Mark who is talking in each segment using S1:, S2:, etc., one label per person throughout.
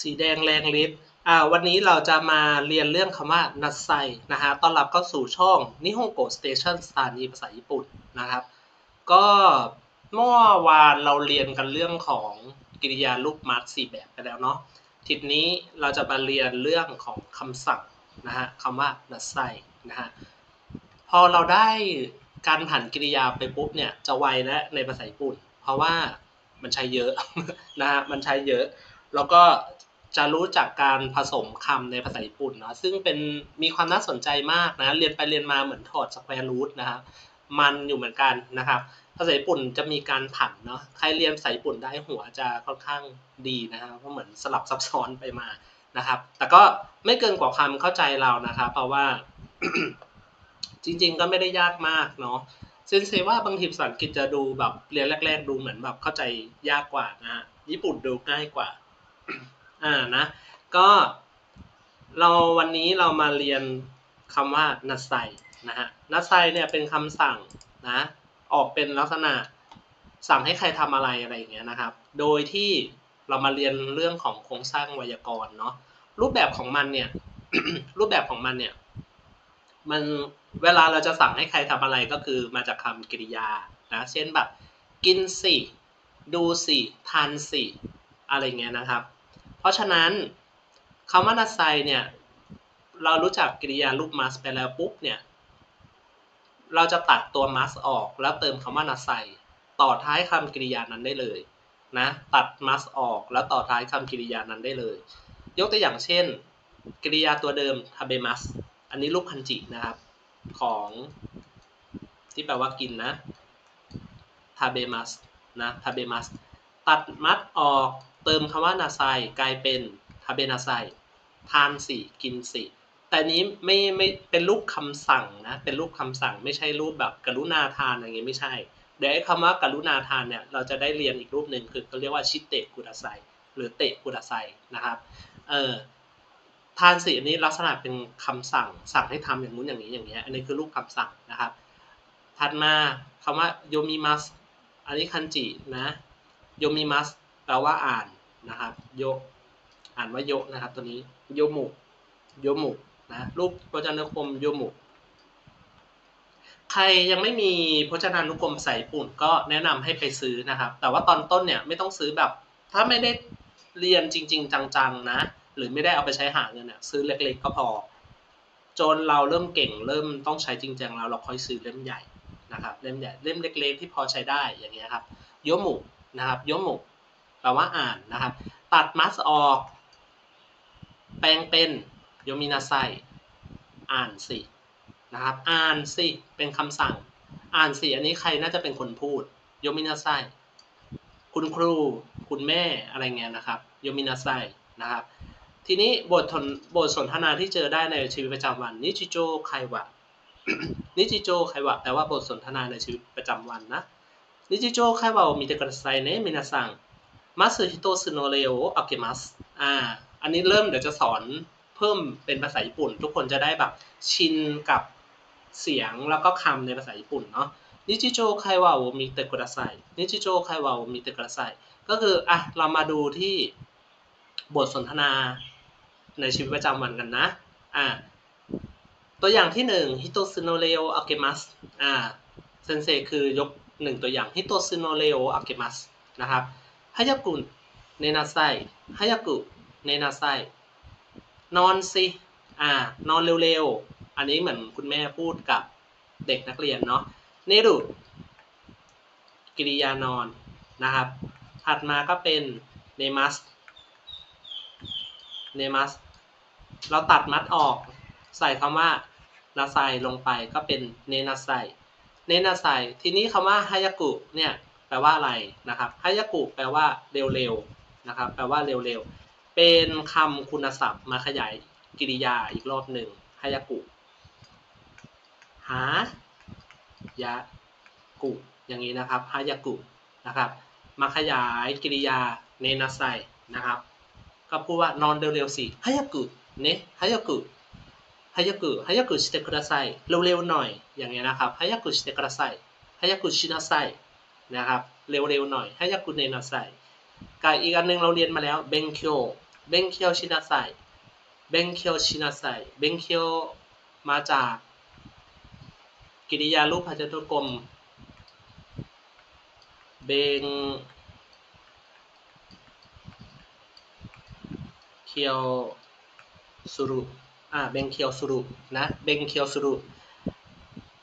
S1: สีแดงแรงฤทธิ์อ่าวันนี้เราจะมาเรียนเรื่องคำว่านัสไซนะฮะต้อนรับเข้าสู่ช่องนิฮงโกสเตชันสถานีภาษาญี่ปุ่นนะครับ ก็เมื่อวานเราเรียนกันเรื่องของกริยารูปมาร์กสี่แบบไปแล้วเนาะทีนี้เราจะมาเรียนเรื่องของคำสั่งนะฮะคำว่านัสไซนะฮะพอเราได้การผันกริยาไปปุ๊บเนี่ยจะไวและในภาษาญี่ปุ่น เพราะว่ามันใช้เยอะนะฮะมันใช้เยอะ แล้วก็ จะรู้จักการผสมคำในภาษาญี่ปุ่นเนาะซึ่งเป็นมีความน่าสนใจมากนะเรียนไปเรียนมาเหมือนถอดสแควร์รูทนะครับมันอยู่เหมือนกันนะครับภาษาญี่ปุ่นจะมีการผันเนาะใครเรียนภาษาญี่ปุ่นได้หัวจะค่อนข้างดีนะครับเพราะเหมือนสลับซับซ้อนไปมานะครับ แต่ก็ไม่เกินกว่าความเข้าใจเรานะครับ เพราะว่าจริง ๆ ก็ไม่ได้ยากมากเนาะเซนเซว่าบางทีภาษาอังกฤษจะดูแบบเรียนแรก ๆ ดูเหมือนแบบเข้าใจยากกว่านะฮะญี่ปุ่นดูง่ายกว่า อ่านะ ก็เราวันนี้เรามาเรียนคำว่านัสไซนะฮะนัสไซเนี่ยเป็นคำสั่งนะออกเป็นลักษณะสั่งให้ใครทำอะไรอะไรอย่างเงี้ยนะครับ โดยที่เรามาเรียนเรื่องของโครงสร้างไวยากรณ์เนาะรูปแบบของมันเนี่ยรูปแบบของมันเนี่ยมันเวลาเราจะสั่งให้ใครทำอะไรก็คือมาจากคำกริยานะเช่นแบบกินสิดูสิทานสิอะไรเงี้ยนะครับ ราะฉะนั้นคำว่านัสไซเนี่ย เรารู้จักกริยารูปมัสไปแล้วปุ๊บเนี่ย เราจะตัดตัวมัสออกแล้วเติมคำว่านัสไซต่อท้ายคำกริยานั้นได้เลยนะตัดมัสออกแล้วต่อท้ายคำกริยานั้นได้เลย ยกตัวอย่างเช่น กริยาตัวเดิมทาเบมัสอันนี้รูปคันจินะครับของ ที่แปลว่ากินนะทาเบมัสนะทาเบมัสตัดมัดออก เติมคำว่านาไซกลายเป็นทาเบนาไซทานสิกินสิแต่นี้ไม่ไม่เป็นรูปคำสั่งนะเป็นรูปคำสั่งไม่ใช่รูปแบบกรุณาทานอะไรเงี้ยไม่ใช่ เดี๋ยวไอ้คำว่ากรุณาทานเนี่ยเราจะได้เรียนอีกรูปหนึ่งคือเขาเรียกว่าชิเตะกุดาไซหรือเตะกุดาไซนะครับเออทานสิอันนี้ลักษณะเป็นคำสั่งสั่งให้ทำอย่างนู้นอย่างนี้อย่างเงี้ยอันนี้คือรูปคำสั่งนะครับ ถัดมาคำว่าโยมิมัสอันนี้คันจินะโยมิมัสแปลว่าอ่าน นะครับ โย อ่านว่าโยนะครับ ตัวนี้โยมุโยมุนะรูปพจนานุกรมโยมุใครยังไม่มีพจนานุกรมภาษาญี่ปุ่นก็แนะนำให้ไปซื้อนะครับ แต่ว่าตอนต้นเนี่ยไม่ต้องซื้อแบบ ถ้าไม่ได้เรียนจริง ๆ จังๆนะ หรือไม่ได้เอาไปใช้หาเงินเนี่ยซื้อเล็กๆก็พอ จนเราเริ่มเก่งเริ่มต้องใช้จริงจังแล้วเราค่อยซื้อเล่มใหญ่นะครับเล่มใหญ่เล่มเล็กๆที่พอใช้ได้อย่างเงี้ยครับโยมุนะครับโยมุ แปลว่าอ่านนะครับ ตัดมัสออก แปลงเป็นโยมินาไซอ่านสินะครับ อ่านสิเป็นคำสั่ง อ่านสิอันนี้ใครน่าจะเป็นคนพูดโยมินาไซคุณครู คุณแม่อะไรเงี้ยนะครับโยมินาไซนะครับ ทีนี้บทนบทสนทนาที่เจอได้ในชีวิตประจำวันนิจิโจไควะนิจิโจไควะแปลว่าบทสนทนาในชีวิตประจำวันนะนิจิโจไควะมีแต่กระใสเนะมินาซัง มัสุชิโตซึโนเรโออากิมัสอ่า อันนี้เริ่มเดี๋ยวจะสอนเพิ่มเป็นภาษาญี่ปุ่น ทุกคนจะได้แบบชินกับเสียงแล้วก็คำในภาษาญี่ปุ่นเนาะนิจิโจไคว่าโอมิเตกุระไซนิจิโจไคว่าโอมิเตกุระไซก็คืออะเรามาดูที่บทสนทนาในชีวิตประจำวันกันนะอ่าตัวอย่างที่หนึ่งฮิโตซึโนเรโออากิมัสอ่าเซนเซคือยกหนึ่งตัวอย่างฮิโตซึโนเรโออากิมัสนะครับ ฮายากุเนนาไซฮายากุเนนาไซนอนสิอ่านอนเร็วๆ อันนี้เหมือนคุณแม่พูดกับเด็กนักเรียนเนาะเนรุกิริยานอนนะครับ ถัดมาก็เป็นเนมัสเนมัสเราตัดมัดออกใส่คำว่านาไซลงไปก็เป็นเนนาไซเนนาไซทีนี้คำว่าฮายากุเนี่ย แปลว่าอะไรนะครับฮายากุแปลว่าเร็วๆนะครับ แปลว่าเร็วๆ เป็นคำคุณศัพท์มาขยายกริยาอีกรอบหนึ่งฮายากุหายากุอย่างนี้นะครับฮายากุนะครับ มาขยายกริยาเนนาไซนะครับ ก็พูดว่านอนเร็วๆสิฮายากุเนะฮายากุฮายากุฮายากุชิเตกุระไซเร็วๆหน่อยอย่างนี้นะครับฮายากุชิเตกุระไซฮายากุชินาไซ นะครับ เร็วๆหน่อยฮายากุเนนาไซกับอีกอันหนึงเราเรียนมาแล้วเบงเคียวเบงเคียวชินาไซเบงเคียวชินาไซเบงเคียวมาจากกริยารูปพจตุกรมเบงเคียวสุรุอ่าเบงเคียวสุรุนะเบงเคียวสุรุ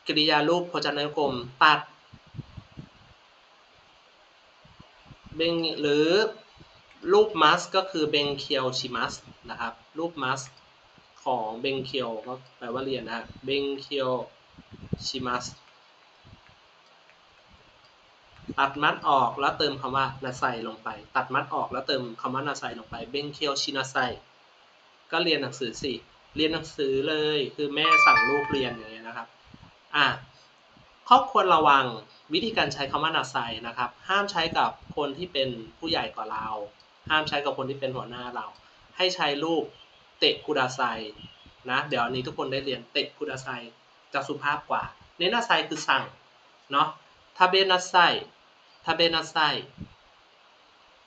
S1: กริยารูปพจนานุกรมตัด เบงหรือรูปมัสก็คือเบงเคียวชิมัสนะครับรูปมัสของเบงเคียวก็แปลว่าเรียนนะฮะเบงเคียวชิมัสตัดมัดออกแล้วเติมคำว่านาไซลงไป ตัดมัดออกแล้วเติมคำว่านาไซลงไปเบงเคียวชินาไซก็เรียนหนังสือสิเรียนหนังสือเลยคือแม่สั่งลูกเรียนอย่างเงี้ยนะครับอะข้อควรระวัง วิธีการใช้คำว่านาไซนะครับ ห้ามใช้กับคนที่เป็นผู้ใหญ่กว่าเรา ห้ามใช้กับคนที่เป็นหัวหน้าเรา ให้ใช้รูปเตะกุดาไซนะเดี๋ยวอันนี้ทุกคนได้เรียนเตะกุดาไซจะสุภาพกว่า เนนาไซคือสั่งเนาะทาเบนาไซทาเบนาไซ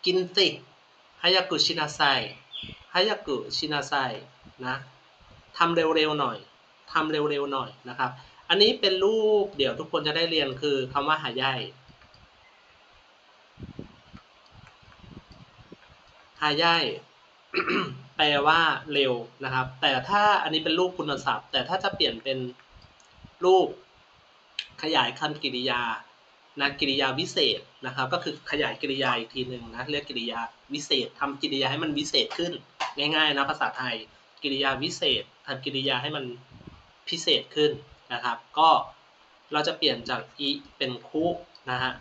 S1: กินสิฮายากุชินาไซฮายากุชินาไซนะทำเร็วๆหน่อยทำเร็วๆหน่อยนะครับ อันนี้เป็นรูปเดี๋ยวทุกคนจะได้เรียนคือคำว่าหายายหายายแปลว่าเร็วนะครับ แต่ถ้าอันนี้เป็นรูปคุณศัพท์ แต่ถ้าจะเปลี่ยนเป็นรูปขยายคำกริยานะกริยาวิเศษนะครับ ก็คือขยายกริยาอีกทีหนึ่งนะเรียกกริยาวิเศษทำกริยาให้มันวิเศษขึ้น ง่ายๆนะภาษาไทย กริยาวิเศษทำกริยาให้มันพิเศษขึ้น นะครับ ก็เราจะเปลี่ยนจากอีเป็นคุนะฮะ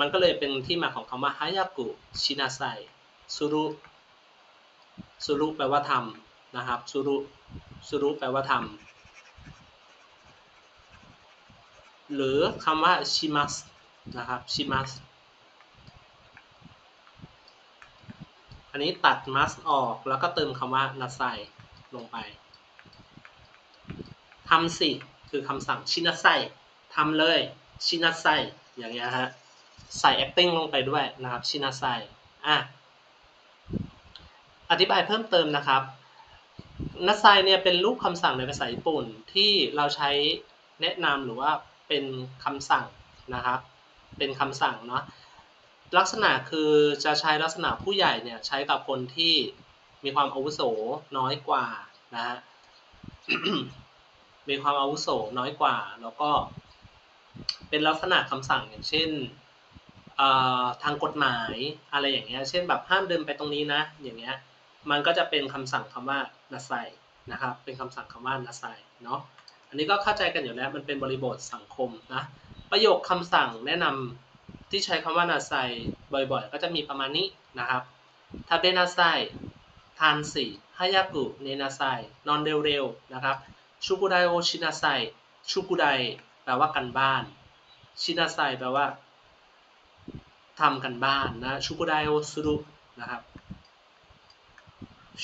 S1: มันก็เลยเป็นที่มาของคำว่าฮายากุชินาไซสุรุสุรุแปลว่าทำนะครับสุรุสุรุแปลว่าทำหรือคำว่าชิมัสนะครับชิมัสอันนี้ตัดมัสออกแล้วก็เติมคำว่านาไซลงไปทำสิ คือคำสั่งชินาไซทำเลยชินาไซอย่างเงี้ยฮะใส่ acting ลงไปด้วยนะครับชินาไซอะอธิบายเพิ่มเติมนะครับนาไซเนี่ยเป็นรูปคำสั่งในภาษาญี่ปุ่นที่เราใช้แนะนำหรือว่าเป็นคำสั่งนะครับ เป็นคำสั่งเนาะลักษณะคือจะใช้ลักษณะผู้ใหญ่เนี่ยใช้กับคนที่มีความอาวุโสน้อยกว่านะฮะ มีความอาวุโสน้อยกว่า แล้วก็เป็นลักษณะคำสั่งอย่างเช่นทางกฎหมายอะไรอย่างเงี้ย เช่นแบบห้ามเดินไปตรงนี้นะ อย่างเงี้ย มันก็จะเป็นคำสั่งคำว่านาไซนะครับ เป็นคำสั่งคำว่านาไซเนาะ อันนี้ก็เข้าใจกันอยู่แล้ว มันเป็นบริบทสังคมนะ ประโยคคำสั่งแนะนำที่ใช้คำว่านาไซบ่อยๆ ก็จะมีประมาณนี้นะครับทาเบนาไซทานสิฮายากุเนนาไซนอนเร็วๆนะครับ ชูกุไดโอชินาไซชูกุไดแปลว่ากันบ้าน ชินาไซแปลว่าทำกันบ้านนะชูกุไดโอสุรุนะครับ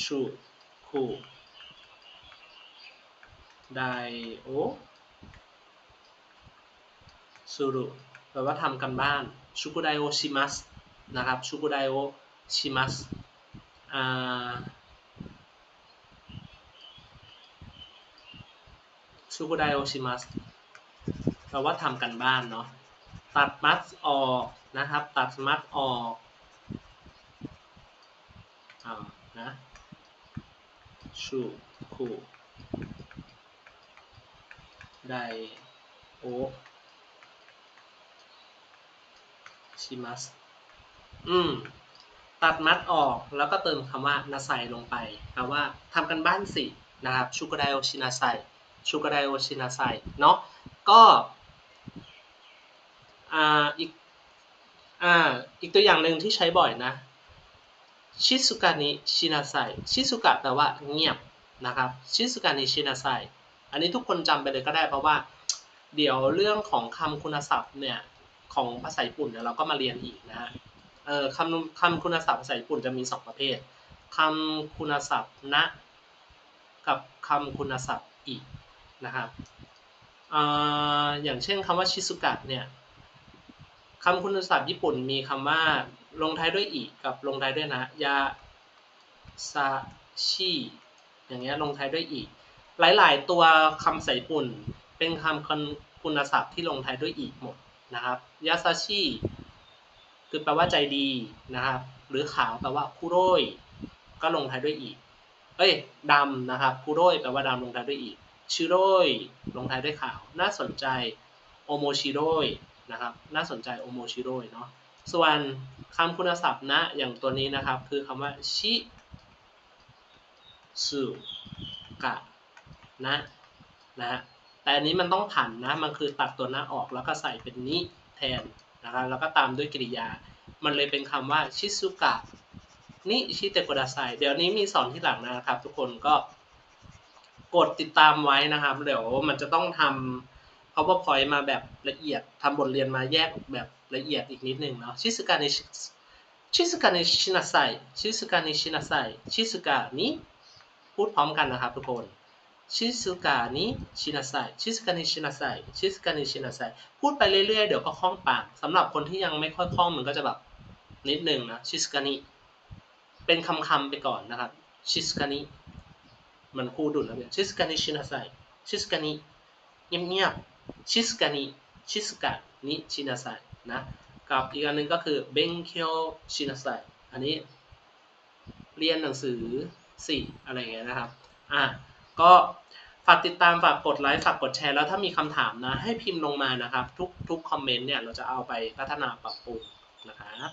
S1: ชูคูไดโอสุรุแปลว่าทำกันบ้านชูกุไดโอชิมัสนะครับชูกุไดโอชิมัสอ่า ชูกุไดโอชิมัสแปลว่าทำกันบ้านเนาะตัดมัดออกนะครับ ตัดมัดออกอ่านะชูคูไดโอชิมัสอืม ตัดมัดออกแล้วก็เติมคำว่านาไซลงไปคำว่าทำกันบ้านสินะครับ ชูกไดโอชินาไซ ชูกไดโอชินาไซเนาะก็อ่าอีกอ่าอีกตัวอย่างหนึ่งที่ใช้บ่อยนะชิสุกานิชินาไซชิสุกะแปลว่าเงียบนะครับชิสุกานิชินาไซอันนี้ทุกคนจำไปเลยก็ได้เพราะว่า เดี๋ยวเรื่องของคำคุณศัพท์เนี่ยของภาษาญี่ปุ่นเนี่ยวเราก็มาเรียนอีกนะฮะเออคำคำคุณศัพท์ภาษาญี่ปุ่นจะมีสองประเภทคำคุณศัพท์นะ กับคำคุณศัพท์ นะครับออย่างเช่นคำว่าชิสุกะเนี่ยคำคุณศัพท์ญี่ปุ่นมีคำว่าลงท้ายด้วยอีกับลงท้ายด้วยนะยาซาชิอย่างเงี้ยลงท้ายด้วยอีหลาย ๆ ตัวคำใส่ปุ่นเป็นคำคุณศัพท์ที่ลงท้ายด้วยอีหมดนะครับยาซาชิคือแปลว่าใจดีนะครับหรือขาวแปลว่าคุโรยก็ลงท้ายด้วยอีเอ้ยดำนะครับคุโรยแปลว่าดำลงท้ายด้วยอี ชิโรยลงท้ายด้วยขาว น่าสนใจโอโมชิโรยนะครับ น่าสนใจโอโมชิโรยเนาะ ส่วนคำคุณศัพท์นะอย่างตัวนี้นะครับ คือคำว่าชิสุกะนะนะฮะแต่อันนี้มันต้องผันนะ มันคือตัดตัวหน้าออกแล้วก็ใส่เป็นนิแทนนะครับ แล้วก็ตามด้วยกริยา มันเลยเป็นคำว่าชิซุกะนิชิเตโกดาไซเดี๋ยวนี้มีสอนที่หลังนะครับ ทุกคนก็ กดติดตามไว้นะครับ เดี๋ยวมันจะต้องทำ powerpoint มาแบบละเอียดทำบทเรียนมาแยกแบบละเอียดอีกนิดนึงเนาะชิซุกะนิชิซุกะนิชินาไซชิซุกะนิชินาไซชิซุกะนิพูดพร้อมกันนะครับทุกคนชิซุกะนิชินาไซชิซุกะนิชินาไซชิซุกะนิชินาไซพูดไปเรื่อยๆ เดี๋ยวก็คล่องปากสำหรับคนที่ยังไม่ค่อยคล่องมันก็จะแบบนิดนึงนะ ชิซุกะนิเป็นคำๆไปก่อนนะครับ ชิซุกะนิ มันคู่ดุลแล้วเนี่ยชิซุกะนิชินาไซชิซุกะนิเงียบๆชิซุกะนิชิซุกะนิชินาไซนะกับอีกอันหนึ่งก็คือเบงเคียวชินาไซอันนี้เรียนหนังสือสี่อะไรอย่างเงี้ยนะครับอะก็ฝากติดตามฝากกดไลค์ฝากกดแชร์แล้วถ้ามีคำถามนะให้พิมพ์ลงมานะครับ ทุกทุกคอมเมนต์เนี่ยเราจะเอาไปพัฒนาปรับปรุงนะครับ